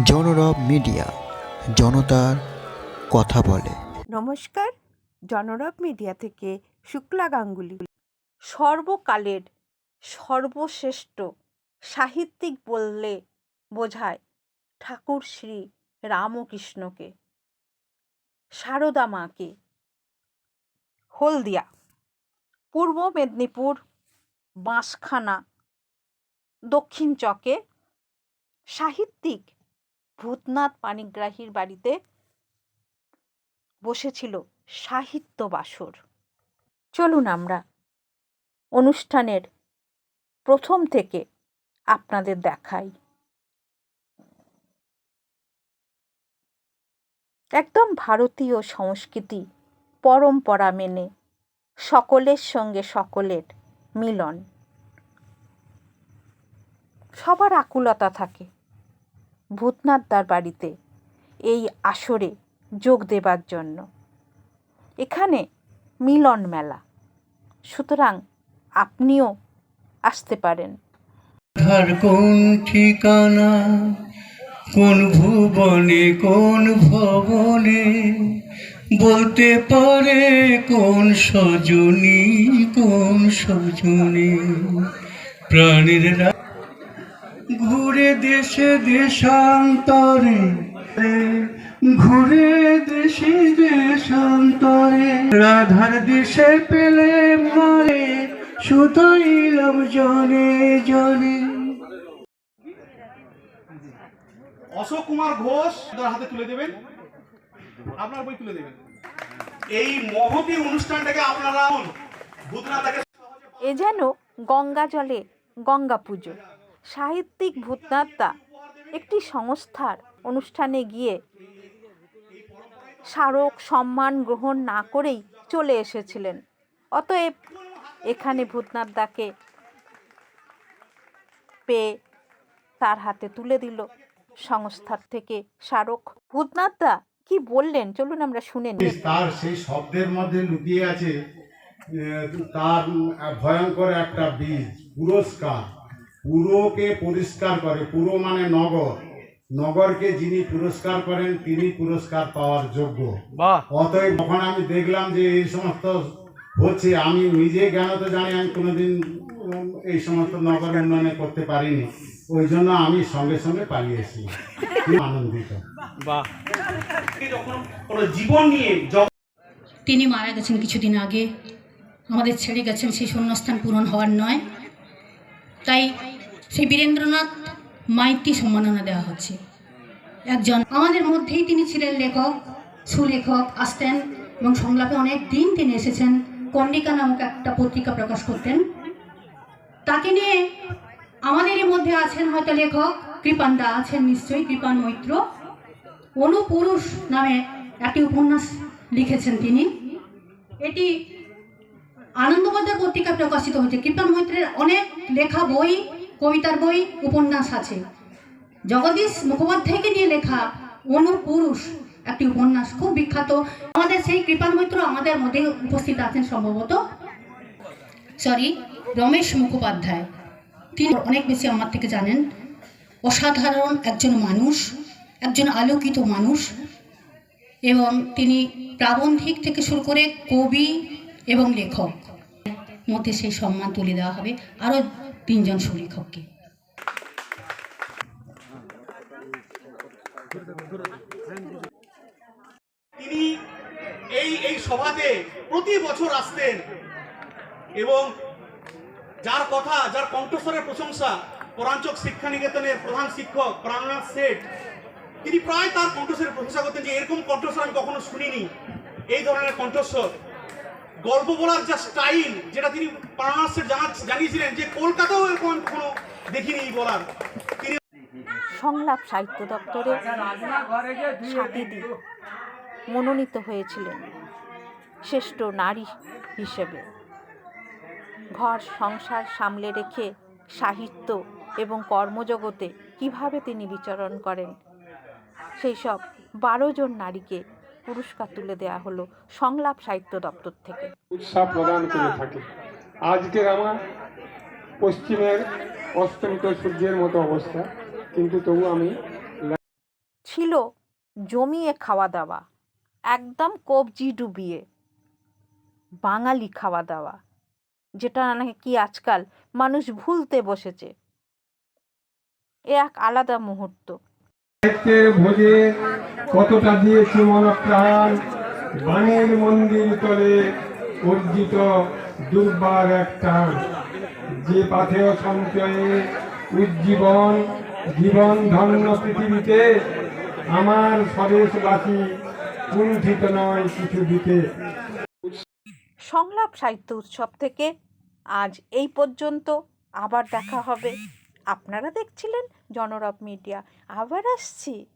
জনরব media, জনতার কথা বলে। নমস্কার, জনরব মিডিয়া থেকে শুক্লা গাঙ্গুলি। সর্বকালের সর্বশ্রেষ্ঠ সাহিত্যিক বললে বোঝায় ঠাকুর শ্রী রামকৃষ্ণকে, সারদা মাকে। হলদিয়া, পূর্ব মেদিনীপুর, বাঁশখানা, দক্ষিণ চকে সাহিত্যিক ভূতনাথ পাণিগ্রাহীর বাড়িতে বসেছিল সাহিত্য বাসর। চলুন আমরা অনুষ্ঠানের প্রথম থেকে আপনাদের দেখাই। একদম ভারতীয় সংস্কৃতি পরম্পরা মেনে সকলের সঙ্গে সকলের মিলন। সবার আকুলতা থাকে। ভূতনাথদার বাড়িতে এই আসরে যোগ দেবার জন্য। এখানে মিলন মেলা। সুতরাং আপনিও আসতে পারেন। কোন ঠিকানা, কোন ভুবনে, কোন ভবনে, বলতে পারে কোন সজনী কোন সজনী। প্রাণীর ঘুরে দেশে দেশান্তরে ঘুরে দেশে দেশান্তরে। রাধার দেশে পেলে মারে শুধাইলাম জনে জনে। অশোক কুমার ঘোষ তার হাতে তুলে দেবেন। আপনার বই তুলে দেবেন। এই মহতি অনুষ্ঠানটাকে আপনারা ভূতনাথকে এ যেন গঙ্গা জলে গঙ্গা পুজো। সাহিত্যিক ভূতনাথদা একটি সংস্থার অনুষ্ঠানে গিয়ে স্মারক সম্মান গ্রহণ না করেই চলে এসেছিলেন। অতএব এখানে ভূতনাথদাকে পেয়ে তার হাতে তুলে দিল সংস্থার থেকে স্মারক। ভূতনাথদা কি বললেন? চলুন আমরা শুনে নিই। তার সেই শব্দের মধ্যে লুকিয়ে আছে তার ভয়ঙ্কর একটা বীজ, পুরস্কার। পুরোকে পরিষ্কার করে পুরো মানে নগর। নগরকে যিনি পুরস্কার করেন তিনি পুরস্কার পাওয়ার যোগ্য। অতএব যখন আমি দেখলাম যে এই সমস্ত হচ্ছে আমি নিজে জ্ঞান তো জানি আমি কোনোদিন এই সমস্ত নগর উন্নয়নে করতে পারিনি। ওই জন্য আমি সঙ্গে সঙ্গে পালিয়ে এসেছি। খুব আনন্দিত। জীবন নিয়ে তিনি মারা গেছেন কিছুদিন আগে। আমাদের ছেড়ে গেছেন সেই শূন্যস্থান পূরণ হওয়ার নয়। তাই সেই বীরেন্দ্রনাথ মাইতি সম্মাননা দেওয়া হচ্ছে। একজন আমাদের মধ্যেই তিনি ছিলেন লেখক, সুলেখক, আসতেন এবং সংলাপে অনেক দিন তিনি এসেছেন। কন্ডিকা নামক একটা পত্রিকা প্রকাশ করতেন। তাকে নিয়ে আমাদেরই মধ্যে আছেন হয়তো লেখক কৃপান দা আছেন নিশ্চয়ই, কৃপান মৈত্র। অনুপুরুষ নামে একটি উপন্যাস লিখেছেন তিনি। এটি আনন্দবাজার পত্রিকা প্রকাশিত হয়েছে। কৃপান মৈত্রের অনেক লেখা বই কবিতার বই, উপন্যাস আছে। জগদীশ মুখোপাধ্যায়কে নিয়ে লেখা অনুপুরুষ একটি উপন্যাস, খুব বিখ্যাত। আমাদের সেই কৃপান মৈত্র আমাদের মধ্যে উপস্থিত আছেন সম্ভবত। সরি রমেশ মুখোপাধ্যায়। তিনি অনেক বেশি আমার থেকে জানেন। অসাধারণ একজন মানুষ, একজন আলোকিত মানুষ। এবং তিনি প্রাবন্ধিক থেকে শুরু করে কবি এবং লেখক। মধ্যে সেই সম্মান তুলে দেওয়া হবে। আরও তিনজন সুলেখককে তিনি এই এই সভাতে প্রতি বছর আসতেন এবং যার কথা, যার কণ্ঠস্বরের প্রশংসা পরাঞ্চক শিক্ষা নিকেতনের প্রধান শিক্ষক প্রাণনাথ শেঠ, তিনি প্রায় তার কণ্ঠস্বরের প্রশংসা করতেন যে এরকম কণ্ঠস্বর আমি কখনো শুনিনি। এই ধরনের কণ্ঠস্বর গল্প বলার যা স্টাইল যেটা তিনি শেঠ জানিয়েছিলেন যে কলকাতাও আমি কখনো দেখিনি বলার। তিনি সংলাপ সাহিত্য দপ্তরে সাথীদি মনোনীত হয়েছিলেন শ্রেষ্ঠ নারী হিসেবে। ঘর সংসার সামলে রেখে সাহিত্য এবং কর্মজগতে কীভাবে তিনি বিচরণ করেন? সেই সব বারো জন নারীকে পুরস্কার তুলে দেওয়া হলো সংলাপ সাহিত্য দপ্তর থেকে। উৎসাহ প্রদান করে থাকে। আজকের আমার পশ্চিমের অস্তমিত সূর্যের মতো অবস্থা কিন্তু তবু আমি ছিল জমিয়ে খাওয়া দাওয়া একদম কবজি ডুবিয়ে বাঙালি খাওয়া দাওয়া যেটা নাকি আজকাল মানুষ ভুলতে বসেছে। এ এক আলাদা মুহূর্ত। সাহিত্যের ভোজে কতটা দিয়েছি মনপ্রাণ বাণীর মন্দির তলে অর্জিত দুর্বার এক টান। যে পাথেয় সঞ্চয়ে উজ্জীবন, জীবন ধন্য পৃথিবীতে, আমার স্বদেশবাসী কুণ্ঠিত নয় কিছু দিতে। সংলাপ সাহিত্য উৎসব থেকে আজ এই পর্যন্ত আবার দেখা হবে। আপনারা দেখছিলেন জনরব মিডিয়া আবার আসছি।